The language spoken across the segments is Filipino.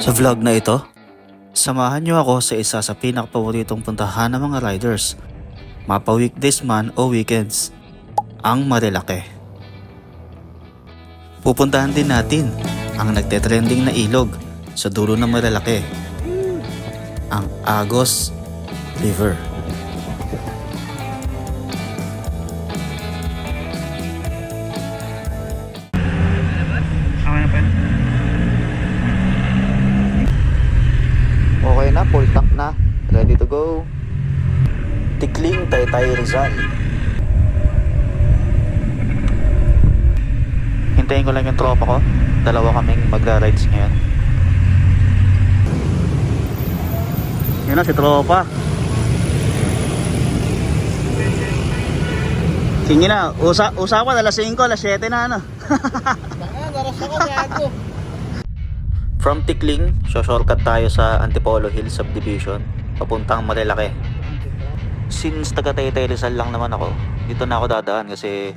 Sa vlog na ito, samahan niyo ako sa isa sa pinakapaboritong puntahan ng mga riders, mapa weekdays man o weekends, ang Marilake. Pupuntahan din natin ang nagtetrending na ilog sa dulo ng Marilake, ang Agos River. Rizal. Hintayin ko lang yung tropa ko. Dalawa kaming magra-rides ngayon. Yun na si tropa. Sige na, usa usapan alas 5, alas 7 na ano. From Tikling, shortcut tayo sa Antipolo Hills Subdivision, papuntang Marilake. Since taga Taytay Rizal lang naman ako, dito na ako dadaan kasi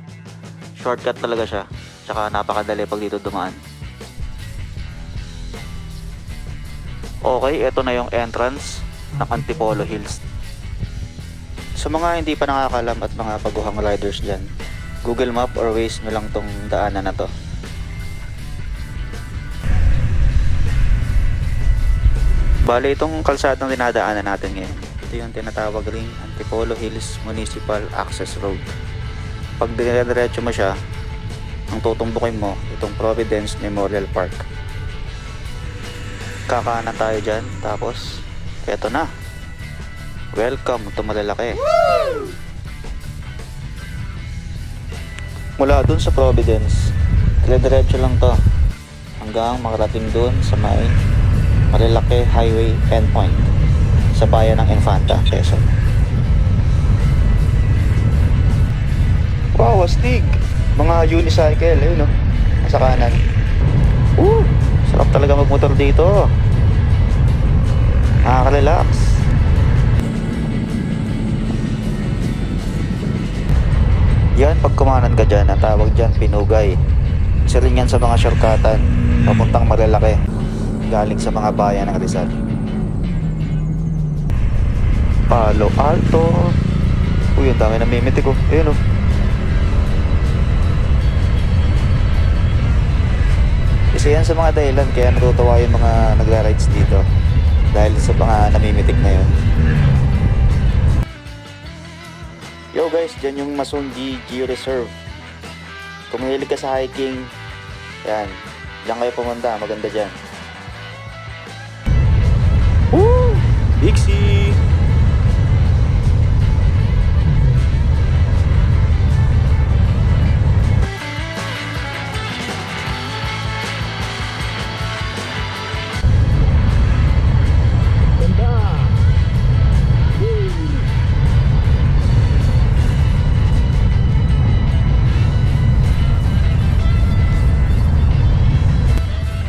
shortcut talaga siya. Tsaka napakadali pag dito dumaan. Okay, ito na yung entrance ng Antipolo Hills. Sa mga hindi pa nakakalam at mga baguhang riders dyan, Google Map or Waze nyo lang tong daanan na to. Bale, itong kalsadang dinadaanan natin ngayon. Ito yung tinatawag ring Antipolo Hills Municipal Access Road. Pag dire-diretso mo siya, ang tutumbukin mo, itong Providence Memorial Park. Kakanan tayo dyan, tapos, eto na. Welcome to Malalaki. Mula dun sa Providence, dire-diretso lang to hanggang makarating dun sa may Marilake Highway endpoint sa bayan ng Infanta, Quezon. Wow, astig! Mga unicycle, eh, no? Sa kanan. Woo! Sarap talaga magmotor dito. Nakaka-relax. Yan, pag kumanan ka dyan, ang tawag dyan, pinugay. Isa rin yan sa mga shortcutan, papuntang Marilake galing sa mga bayan ng Rizal. Palo Alto. Uy, ang dami namimiti ko. Ayun oh. Isa yan sa mga dahilan kaya natutuwa yung mga nagra-rides dito. Dahil sa mga namimitik na yun. Yo guys, dyan yung Masundi Geo Reserve. Kung mahilig ka sa hiking, yan. Diyan kayo pumunta, maganda dyan. Woo! Dixie!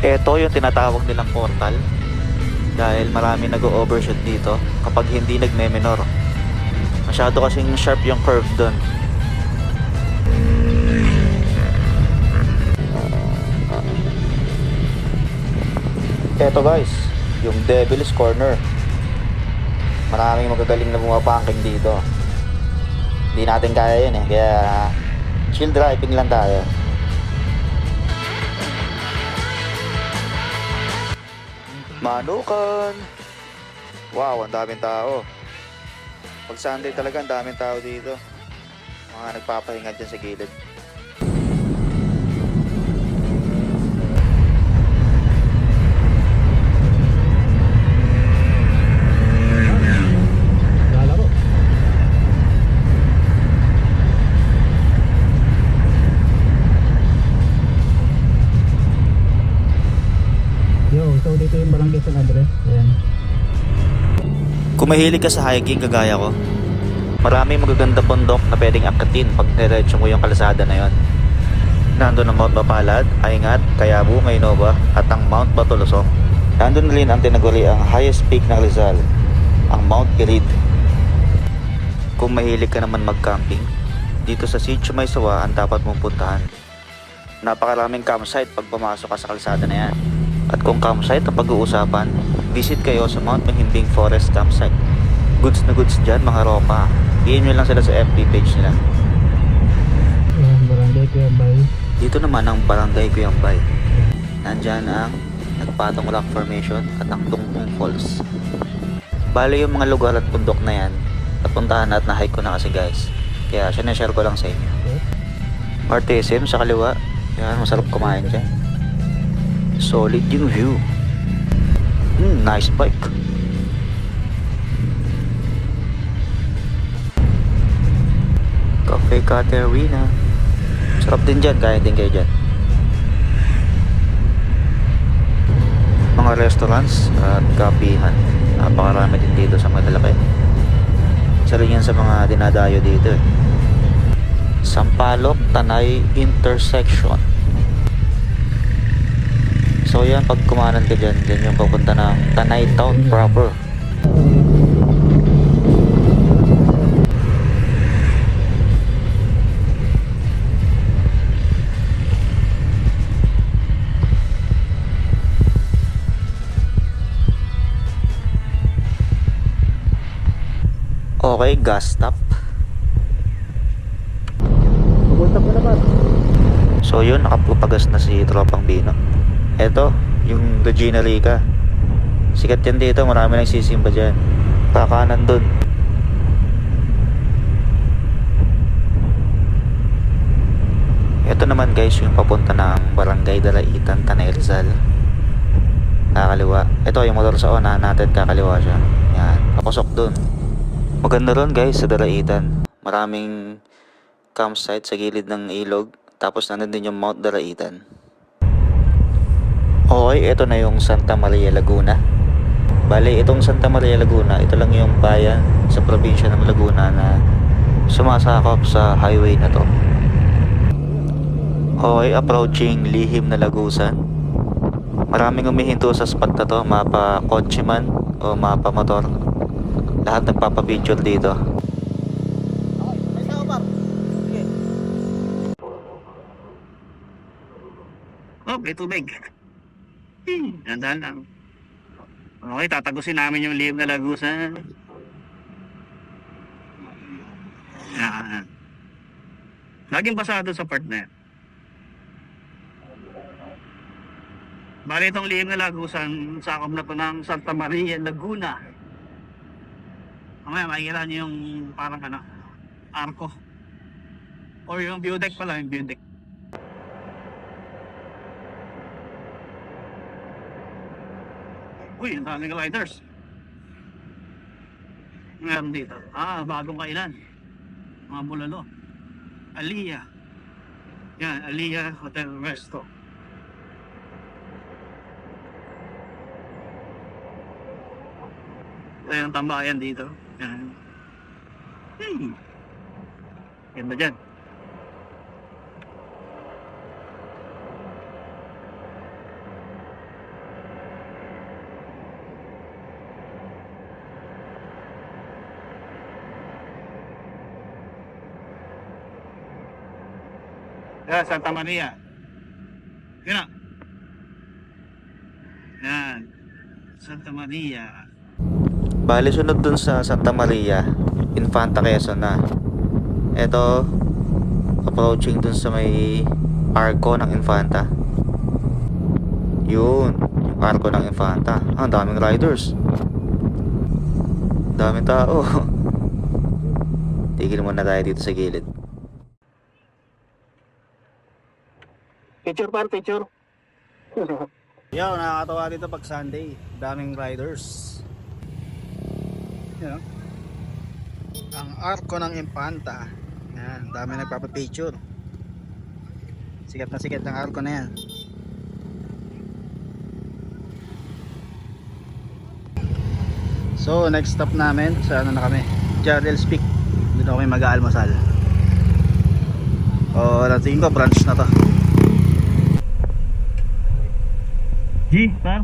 Ito yung tinatawag nilang portal dahil marami nag-overshoot dito kapag hindi nagme-menor. Masyado kasing sharp yung curve doon. Eto guys, yung Devil's Corner. Maraming magagaling na bumabangking dito. Hindi natin kaya yun eh, kaya chill driving lang tayo. Manukan! Wow, ang daming tao. Pag Sunday talaga, ang daming tao dito. Mga nagpapahinga dyan sa gilid. Kung mahilig ka sa hiking kagaya ko, maraming magaganda bundok na pwedeng akitin pag diretso mo yung kalsada na yon. Nandun ang Mount Mapalad, Aingat, Kayabu, Maynova at ang Mount Batulusong. Nandun rin ang tinaguri ang highest peak ng Rizal, ang Mount Irid. Kung mahilig ka naman mag-camping, dito sa Sitio Maysawa ang dapat mong puntahan. Napakaraming campsite pag pumasok ka sa kalsada na yan. At kung campsite ang pag-uusapan, visit kayo sa Mount Mahimbing Forest Campsite. Goods na goods dyan, mga ropa. Nyo lang sila sa FB page nila. Barangay Kuyambay. Dito naman ang Barangay Cuyambay. Nandyan ang Nagpatong Rock Formation at ang Tungtung Falls. Bali yung mga lugar at bundok na yan, napuntahan at na-hike ko na kasi guys. Kaya sinashare ko lang sa inyo. RTSM sa kaliwa. Yan, masarap kumain dyan. Solid yung view. Hmm, nice bike. Cafe Caterina. Sarap din dyan, kaya din kayo dyan. Mga restaurants at kapihan. Napakarami din dito sa Malalaki. Isa rin yan sa mga dinadayo dito eh. Sampaloc Tanay Intersection. So yan, pag kumanan ka dyan, dyan yung papunta ng Tanay Town proper. Okay, gas stop. Pupunta ko naman. So yun, nakapupagas na si Tropang Bino. Eto, yung Regina Rica. Sikat yan dito, marami nang sisimba dyan. Kakanan dun. Ito naman guys, yung papunta ng Barangay Dalaitan, Tanay. Kakaliwa. Ito yung motor sa unahan natin, kakaliwa siya. Yan, papasok dun. Maganda ron guys sa Dalaitan. Maraming campsite sa gilid ng ilog. Tapos nandun din yung Mount Dalaitan. Okay, ito na yung Santa Maria Laguna. Bale, itong Santa Maria Laguna, ito lang yung bayan sa probinsya ng Laguna na sumasakop sa highway na to. Okay, approaching lihim na Lagusan. Maraming umihinto sa spot na to, mapa kotse man o mapa motor. Lahat nagpapapicture dito. Oh, may tubig. Hmm, Dandan lang. Okay, tatagusin namin yung lihim na lagusan. Yan. Laging basado sa part na yan. Bali itong lihim na lagusan, sakop na to ng Santa Maria, Laguna. Mamaya makikita niyo yung parang ano, arko. Or yung view deck pala, yung view deck. Uy, ang daming riders. Meron dito. Ah, bagong kainan. Mga bulalo. Aliyah. Yan, Aliyah Hotel Resto. Ito yung tambayan dito. Yan. Hmm. Ganda dyan. Yan, Santa Maria. Yan na. Yan. Santa Maria. Bali, sunod dun sa Santa Maria, Infanta Quezon na. Ito, approaching dun sa may arco ng Infanta. Yun, yung arco ng Infanta. Ah, ang daming riders. Daming tao. Tigil muna tayo dito sa gilid. Picture par, picture. Yo, nakakatawa dito pag Sunday. Daming riders. Yan. oh. Ang arko ng Impanta. Yan, dami nagpapapicture. Sikat na sikat ang arko na yan. So, next stop namin sa ano na kami? Jarrell's Peak. Doon ako may mag-aalmusal. O, natingin ko branch na to. G, par.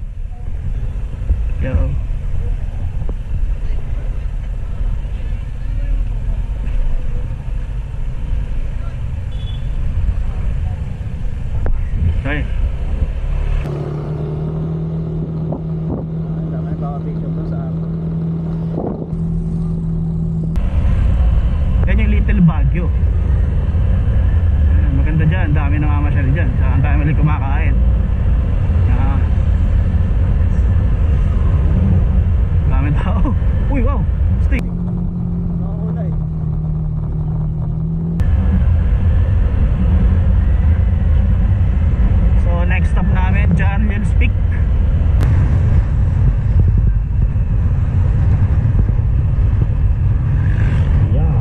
Yo. Sorry. actually kumakain. Yan. Dami tao. Uy, wow! Steak! So next stop namin, John Mills Peak. Yeah.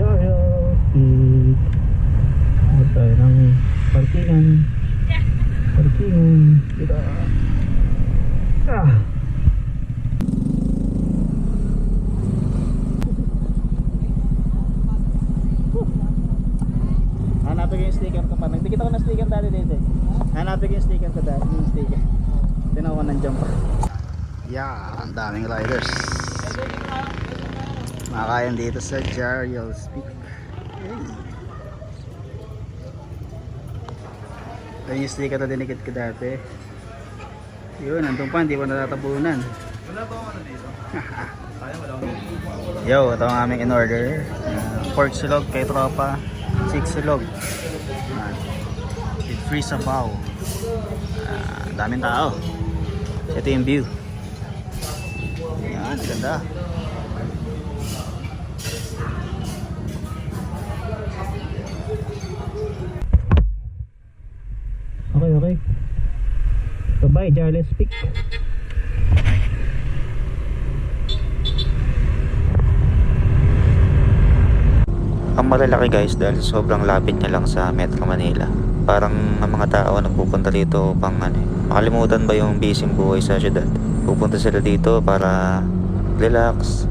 John Mills Peak. Ano tayo ng parkingan. Parkingan. Dito. Ah. Hanapin ko yung sticker ko pa. Nagdikit ako ng sticker dati dito. Hanapin ko yung sticker ko dati. Yung sticker. Tinawa ko ng jump. Yeah, ang daming riders. Makakayan dito sa Jariel's Peak. Hey. Ito yung sticker na dinikit ko dati. Yun, nandun pa, hindi pa natatabunan. Wala ba ano dito? Yo, ito ang aming in order. Uh, pork silog kay tropa. Six silog. Uh, free sabaw. Uh, daming tao. Ito yung view. Yan, ganda. Okay, okay. Bye-bye, Jarles Peak. Malalaki guys dahil sobrang lapit niya lang sa Metro Manila. Parang ang mga tao nagpupunta dito pang ano, eh, makalimutan ba yung busy buhay sa syudad. Pupunta sila dito para relax,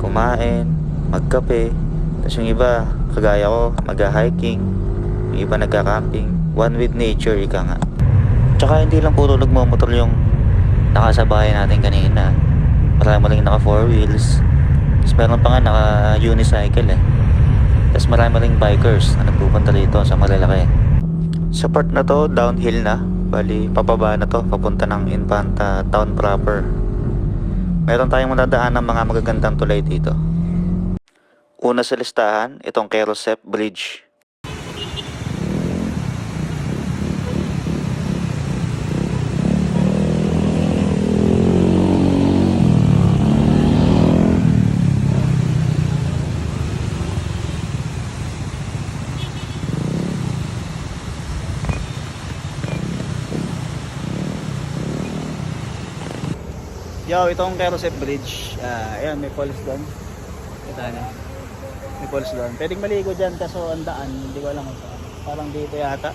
kumain, magkape. Tapos yung iba, kagaya ko, mag-hiking. Yung iba nagka-camping. One with nature, ika nga. Tsaka hindi lang puro nagmamotor yung nakasabay natin kanina. Marami rin naka four wheels. Tapos meron pa nga naka unicycle eh. Tapos marami ring bikers na nagpupunta dito sa malalaki. Sa part na to, downhill na. Bali, papaba na to, papunta ng Infanta Town proper. Meron tayong madadaan ng mga magagandang tulay dito. Una sa listahan, itong Kerosep Bridge. Yo, itong Kerosep Bridge. Ah, ayan, may falls doon. Kita niyo. May falls doon. Pwedeng maligo dyan kaso ang daan, hindi ko alam. Parang dito yata.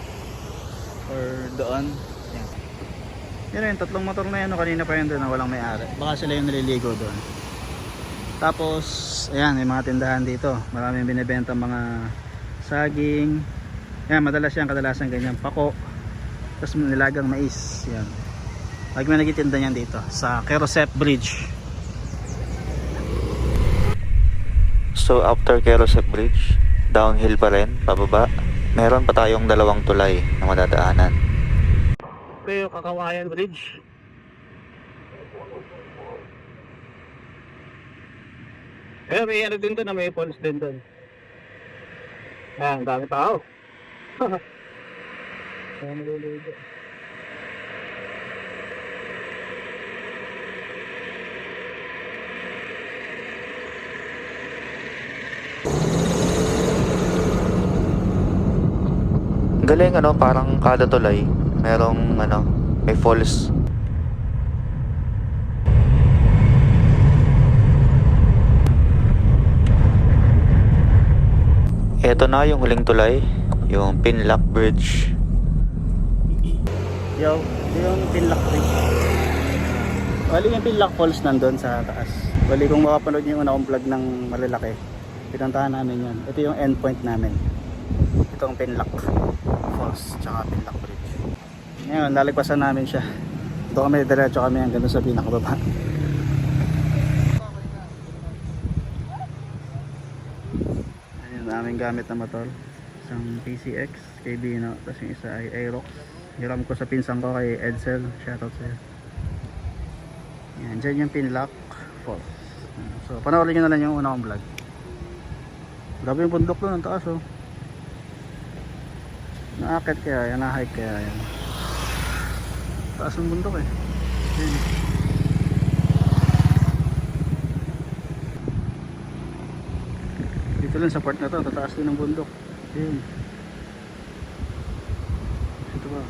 Or doon. Yan. Yan yung tatlong motor na yan. no, Kanina pa yun doon na walang may-ari. Baka sila yung naliligo doon. Tapos, ayan, may mga tindahan dito. Maraming binibenta mga saging. Yan, madalas yan, kadalasan ganyan. Pako. Tapos nilagang mais. Yan. Lagi may nagtitinda niyan dito sa Kerosep Bridge. So after Kerosep Bridge, downhill pa rin, pababa. Meron pa tayong dalawang tulay na madadaanan. Ito yung Kakawayan Bridge. Eh, may ano din doon, may falls din doon. Ayan, dami tao. Ayan, naliligo. Galing ano, parang kada tulay, merong ano, may falls. Ito na yung huling tulay, yung Pinlock Bridge. Yo, ito yung Pinlock Bridge. Bali yung Pinlock Falls nandun sa taas. Bali kung makapanood niyo yung una kong vlog ng malalaki, pinuntahan namin yun. Ito yung endpoint namin. Itong Pinlock Falls, tsaka Pinlock Bridge. Ngayon, lalagpasan namin siya. Ito kami, diretso kami hanggang sa pinakababa. Ang aming gamit na motor. Isang PCX kay Bino, tapos yung isa ay Aerox. Hiram ko sa pinsan ko kay Edsel. Shoutout sa'yo. Yan, dyan yung pinlock falls. So, panoorin nyo na lang yung una kong vlog. Grabe yung bundok doon, ang taas oh. Naakit kaya yan, na-hike kaya yan. Taas ng bundok eh. Ayun. Dito lang sa part na to, tataas din ng bundok. Ayun. Ito ba?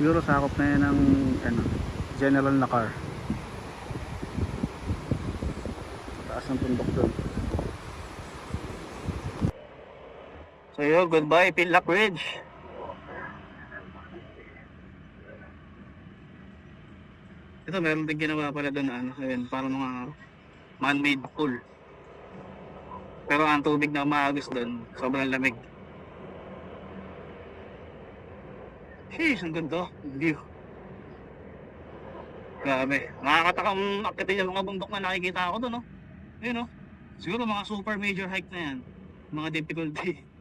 Siguro sakop na yan ng ano, general na car. Taas ng bundok doon. So yun, goodbye, Pinlock Ridge. Ito, meron din ginawa pala doon ano, ayun, parang mga man-made pool. Pero ang tubig na umaagos doon, sobrang lamig. Sheesh, ang ganda. View. Grabe. Nakakatakam akitin yung mga bundok na nakikita ako doon, no? Ayun, no? Siguro mga super major hike na yan. Mga difficulty.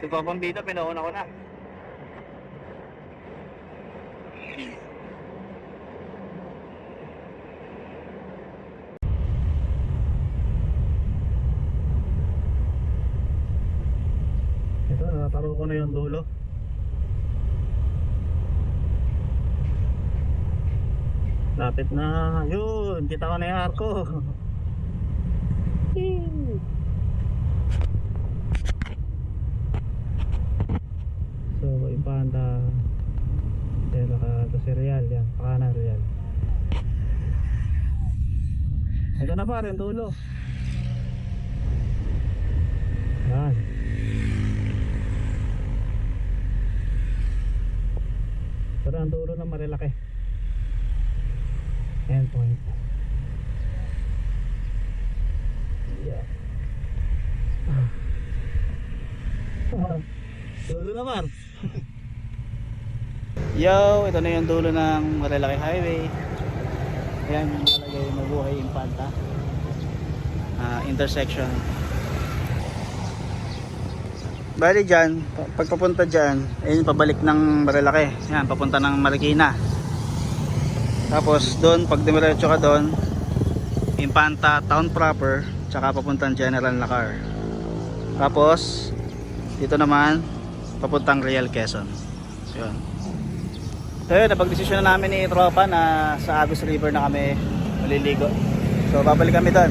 Si Papang Bita, pinauna ko na. Ito, nakataro ko na yung dulo. Lapit na. Yun, kita ko na yung arko. so, impanda. Pero ka to si Real yan. Pakanan Real. Ito na pa rin dulo. Yan. Pero ang dulo na marilaki. Endpoint. Yeah. dulo naman. Yo, ito na yung dulo ng Marilaki Highway. Ayan yung nalagay na buhay Impanta. Ah, intersection. Bali dyan, pa- pagpapunta dyan, ayun pabalik ng Marilaki. Yan, papunta ng Marikina. Tapos doon, pag dumiretso ka doon, Impanta Town proper, tsaka papuntang General Lacar. Tapos, dito naman, papuntang Real Quezon. Yun. So yun, napag-desisyon na namin ni Tropa na sa Agus River na kami maliligo. So babalik kami doon.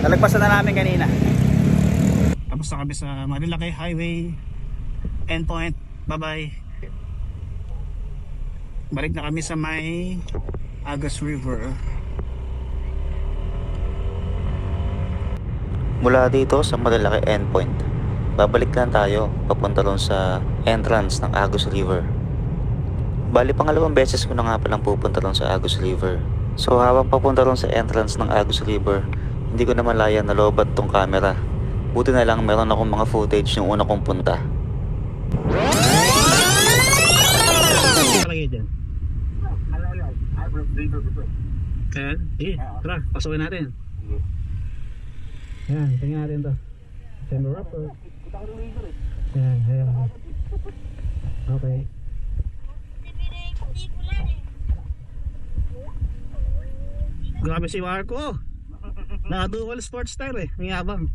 Nalagpasan na namin kanina. Tapos na kami sa Marilaki Highway endpoint. Bye-bye. Balik na kami sa may Agus River. Mula dito sa Malalaki Endpoint, babalik lang tayo papunta ron sa entrance ng Agus River. Bali pangalawang beses ko na nga palang pupunta ron sa Agus River. So habang papunta ron sa entrance ng Agus River, hindi ko na malaya na lobat tong camera. Buti na lang meron akong mga footage yung una kong punta. Palagay dyan. Kaya, eh, tara, pasukin natin. Yan, tingnan natin to. Semi wrapper. Yan, ayan. Okay. Grabe si Marco. Naka-dual sports style eh. May abang.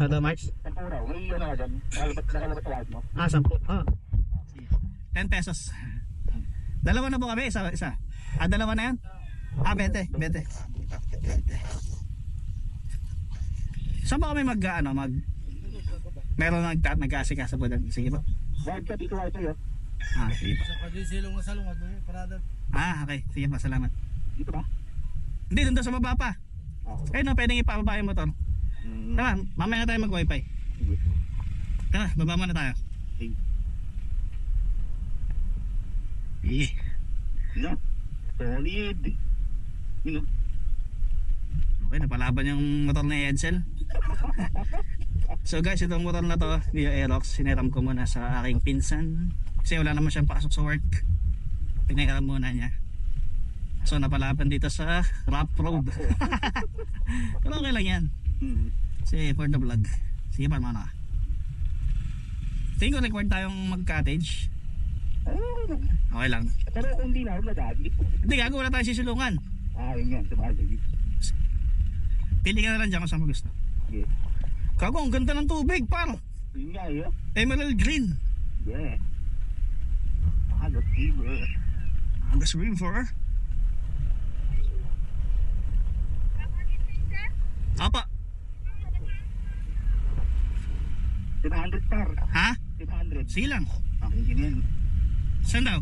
Ano, Marks? Ah, sampu. Ah. 10 pesos. Dalawa na po kami, isa, isa. Ah, dalawa na yan? Ah, 20, 20. Saan ba kami mag, ano, mag, meron nag, nag-aasikaso po doon. Sige po. Ah, sige po. Ah, okay. Sige po, salamat. Dito ba? Hindi, doon sa baba pa. Eh, no, pwedeng ipababa yung motor. Tara, mamaya na tayo mag-wifi. Tara, baba muna tayo. Eh, No. Solid. You know. okay, napalaban yung motor ni Edsel. So guys, itong motor na to, Vio Aerox, siniram ko muna sa aking pinsan. Kasi wala naman siyang pasok sa work. Pinairam muna niya. So napalaban dito sa rough road. Pero okay lang yan. Mm. Kasi for the vlog. Sige pa mana. Tingin ko record tayong mag-cottage. Okay lang. Pero kung hindi na ako madali. Hindi, gago wala tayong sisulungan. Ah, yun yan. Pili ka na lang dyan kung saan mo gusto. Sige. Gago, ang ganda ng tubig, par. Yun nga yun. Emerald green. Yeah. Hagot fever. Angas River. Apa? 700 par. Ha? 700. Sige lang. Okay, ganyan. Saan daw?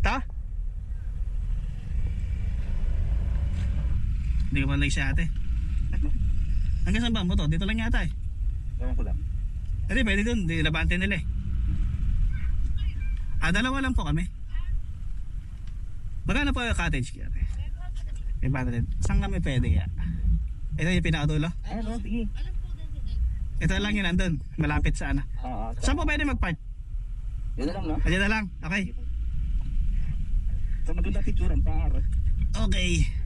Ta? Hindi ka pa si ate. Hanggang saan ba mo to? Dito lang yata eh. Ewan ko lang. Hindi, pwede dun. Di labante nila eh. Ah, dalawa lang po kami. Magkano po yung cottage kaya? May bata din. Saan kami pwede kaya? Ito yung pinakadulo. Ano, sige. Ito lang yun nandun. Malapit sa ano. Oo. Saan po pwede mag-park? Yun na lang, no? Ayan na lang. Okay. Sa maganda picture ang par. Okay.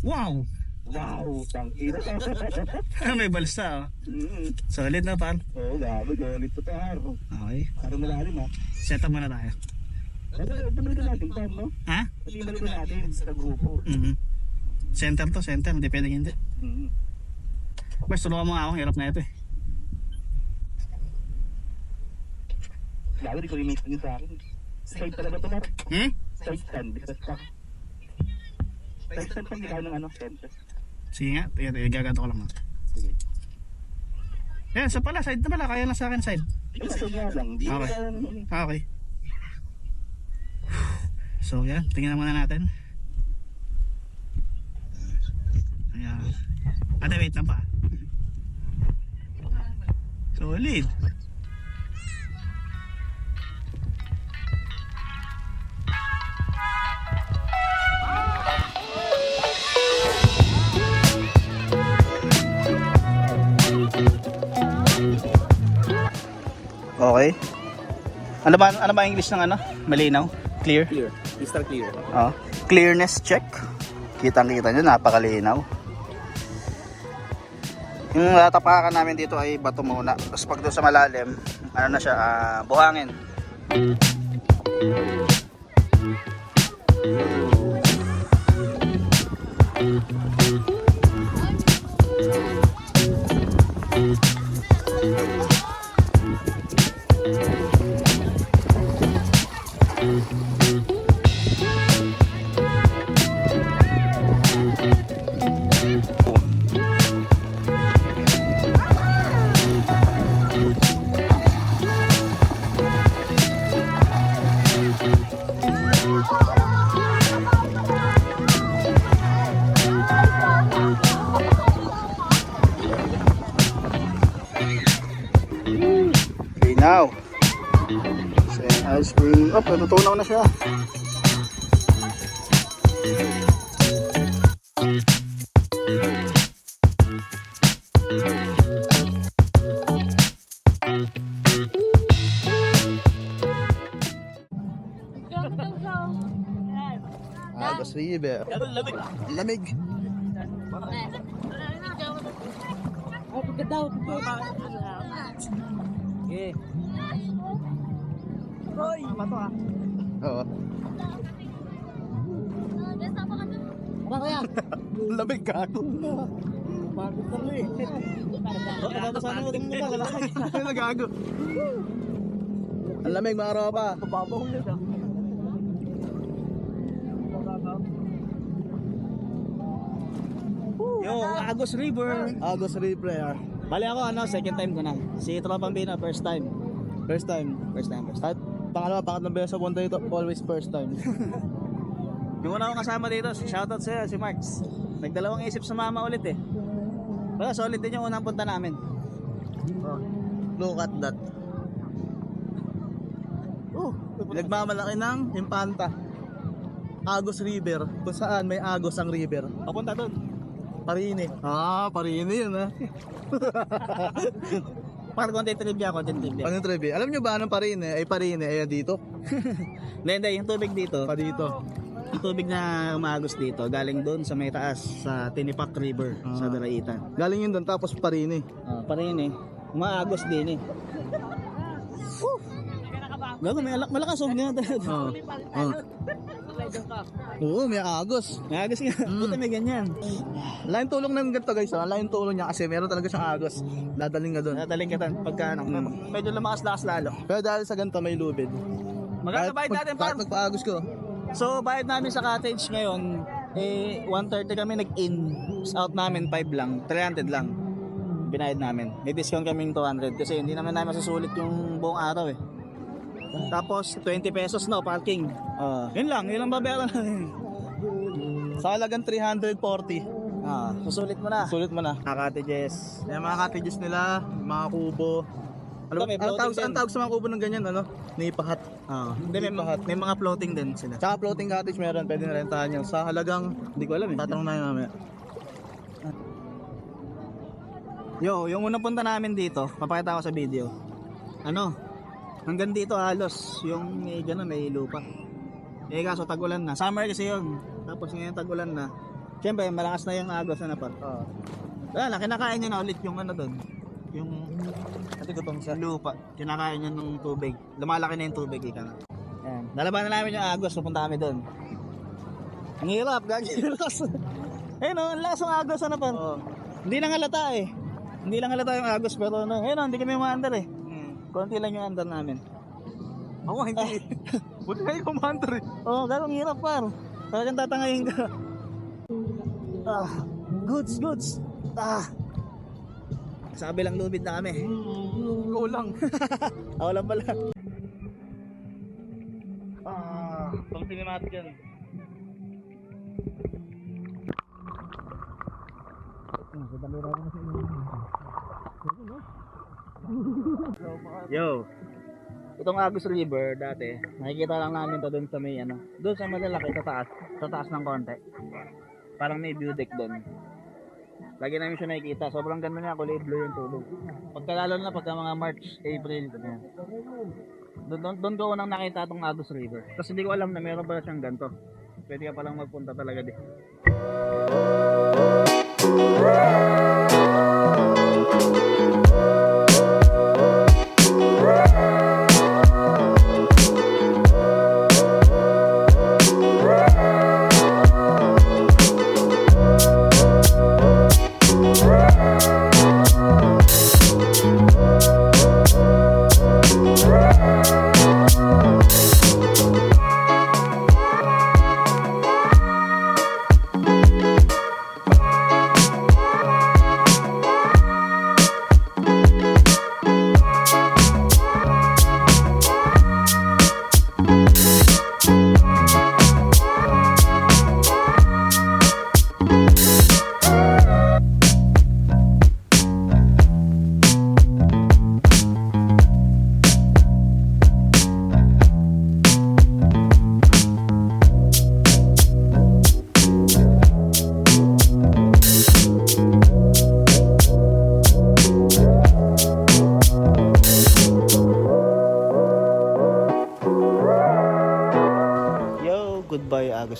Wow! Wow, tang ina. May balsa oh. Mm. Solid na par. Oo, gago. Galit to par. Okay. Parang malalim, ha? Set up muna tayo. Pero, pumalitan natin, par, no? Ha? Balikan natin sa grupo. Mhm. Center to, center. Hindi pwedeng hindi. Mm. Basta tulungan mo nga ako. Hirap na ito eh. Gago, di ko limit niyo sa akin. Side talaga to, par. Hmm? Side stand. Bisa stand pang ikaw ng ano, center. Sige nga. Gagato ko lang. ah. Sige. Yan, sa pala. Side na pala. Kaya na sa akin side. Yung nga lang. Di Okay. ka, ano, Ah, Okay. So yan, tingnan muna natin. Ayan. Ate, wait lang pa. Solid. Okay. Ano ba ano ba English ng ano? Malinaw? Clear? Clear. Crystal clear. Oh. Clearness check. Kitang-kita nyo, napakalinaw. Yung natapakan namin dito ay bato muna. Tapos pag doon sa malalim, ano na siya, ah, buhangin. Agos River. Lamig. Oo. Lamig ka ako. Pagod ka rin. Ano sana mo din mo ka. Nagago. Ang lamig mga ropa. Babaw ulit ah. Agos River. Agos River. Bali ako ano, second time ko na. Si Tropang Bina, first time. First time. First time, first time. At pangalawa, pangatlong beses sa punta dito, always first time. Yung una kong kasama dito, shoutout sa'yo, si Marks. Nagdalawang isip sa mama ulit eh. Wala, solid din yung unang punta namin. Look at that. Oh, nagmamalaki ng Impanta. Agos River, kung saan may Agos ang river. Papunta doon. Parine. Ah, Parine yun ha. Para content trivia, content trivia. Ano trivia? Alam nyo ba anong Parine? Ay Parine, ayan dito. Hindi, hindi, yung tubig dito. Pa dito. Ang tubig na umagos dito, galing doon sa may taas, sa Tinipak River, sa Daraitan. Galing yun doon tapos pa rin eh. Ah, pa rin eh. Umaagos din eh. Woo! Gago, may alak, malakas oh. Ganyan talaga. Oo. Oo. Oo, may agos. May agos nga. Buti may ganyan. Lain tulong ng ganito guys, ah. lain tulong niya kasi meron talaga siyang agos. Dadaling ka doon. Nadaling kita pagka ano, medyo lumakas-lakas lalo. Pero dahil sa ganito may lubid. Magkano bayad natin, kahit par? magpaagos ko. So, bayad namin sa cottage ngayon, eh, 130 kami nag-in. Out namin, 5 lang. 300 lang. Binayad namin. May discount kaming 200 kasi hindi naman namin masusulit yung buong araw eh. Tapos, 20 pesos no, parking. Ah. Yun lang, yun lang babayaran namin. sa halagang 340. Ah, susulit mo na. Sulit mo na. Mga cottages. Yung mga cottages nila, mga kubo. Ano, Ito, may ang tawag, ang tawag sa mga kubo ng ganyan, ano? Nipahat. Ah, hindi, may, mga- may mga floating din sila. Tsaka floating cottage meron, pwede na rentahan yun. Sa halagang, Hindi ko alam eh. tatanong na yun mamaya. Yo, yung unang punta namin dito, papakita ko sa video. Ano? Hanggang dito halos yung may gano'n, may lupa. Eh kaso tagulan na. Summer kasi yun. Tapos ngayon tagulan na. Siyempre, malakas na yung agos na par. Oo. Wala na, kinakain niya na ulit yung ano doon. Yung Kasi gutom siya. lupa. Kinakain niya ng tubig. Lumalaki na yung tubig, ika na. Ayan. Nalaban na namin yung agos, pupunta kami doon. Ang hirap, gagilos. Ayun o, ang lakas ng agos, ano par? Oo. Hindi lang halata eh. Hindi lang halata yung agos pero ano, ayun oh, hindi kami umaandar eh. Konti lang yung andar namin. Ako hindi. Buti na yung commander eh. Oo, oh, ganong hirap par. Talagang tatangayin ka. Ah, goods, goods. Ah. Sa kabilang lubid na kami. Ikaw lang. Ako lang pala. Ah, pang cinematic yan. Yo. Itong Agus River dati, nakikita lang namin to doon sa may ano, doon sa malalaki sa taas, sa taas ng konti. Parang may view deck doon. Lagi namin siya nakikita, sobrang ganda niya, kulay blue yung tubig. Pagka lalo na pagka mga March, April, ganyan. Doon, doon, doon ko unang nakita itong Agus River. Tapos hindi ko alam na meron pala siyang ganito. Pwede ka palang magpunta talaga dito.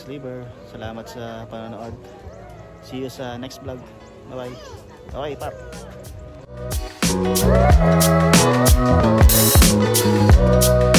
Sliver. Salamat sa panonood. See you sa next vlog. Bye-bye. Okay, pap. Thank you.